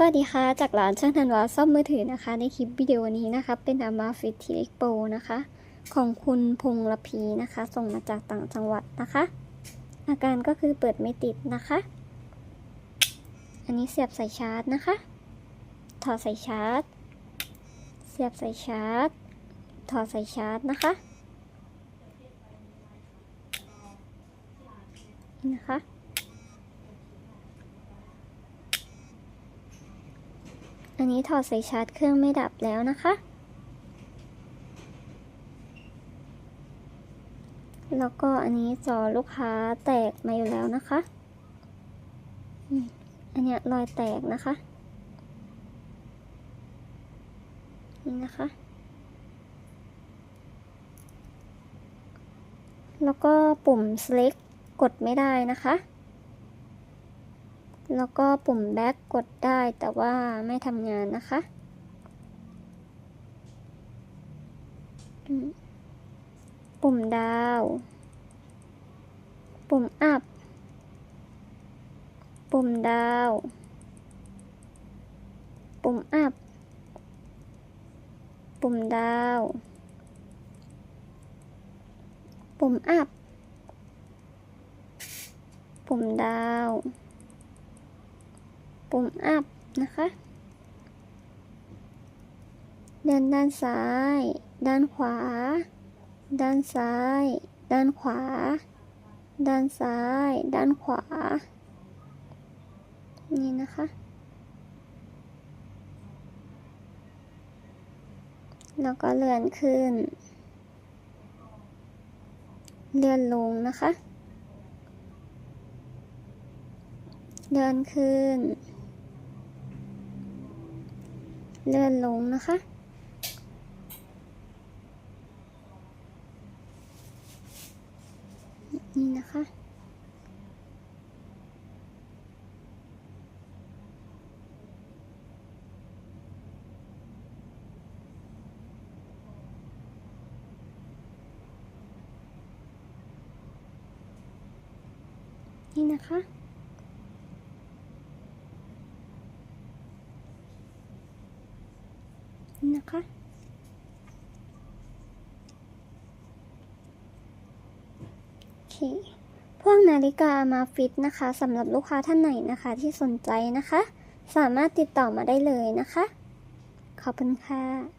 สวัสดีค่ะ จากร้านช่างธันวาซ่อมมือถือนะคะ ในคลิปวิดีโอนี้นะคะ เป็นอามาฟิตทีเอ็กโปนะคะ ของคุณพงษ์ละพีนะคะ ส่งมาจากต่างจังหวัดนะคะ อาการก็คือเปิดไม่ติดนะคะ อันนี้เสียบสายชาร์จนะคะ ถอดสายชาร์จ เสียบสายชาร์จ ถอดสายชาร์จนะคะนะคะ อันนี้ถอดสายชาร์จเครื่องไม่ดับแล้วนะคะ แล้วก็อันนี้จอลูกค้าแตกมาอยู่แล้วนะคะ อันนี้รอยแตกนะคะ นี่นะคะ แล้วก็ปุ่ม select กดไม่ได้นะคะ แล้วก็ปุ่ม back กดได้แต่ว่าไม่ทำงานนะคะ ปุ่มดาว ปุ่ม up ปุ่มดาว ปุ่ม up ปุ่มดาว ปุ่ม up ปุ่มดาว ปุ่ม up นะคะ เดินด้านซ้าย ด้านขวา ด้านซ้าย ด้านขวา ด้านซ้าย ด้านขวา นี่นะคะ แล้วก็เลื่อนขึ้น เลื่อนลงนะคะเลื่อนขึ้น เลื่อนลงนะคะ นี่นะคะ นี่นะคะ นะคะโอเคพวกนาฬิกามาฟิตนะคะสำหรับลูกค้าท่านไหนนะคะที่สนใจนะคะ สามารถติดต่อมาได้เลยนะคะ ขอบคุณค่ะ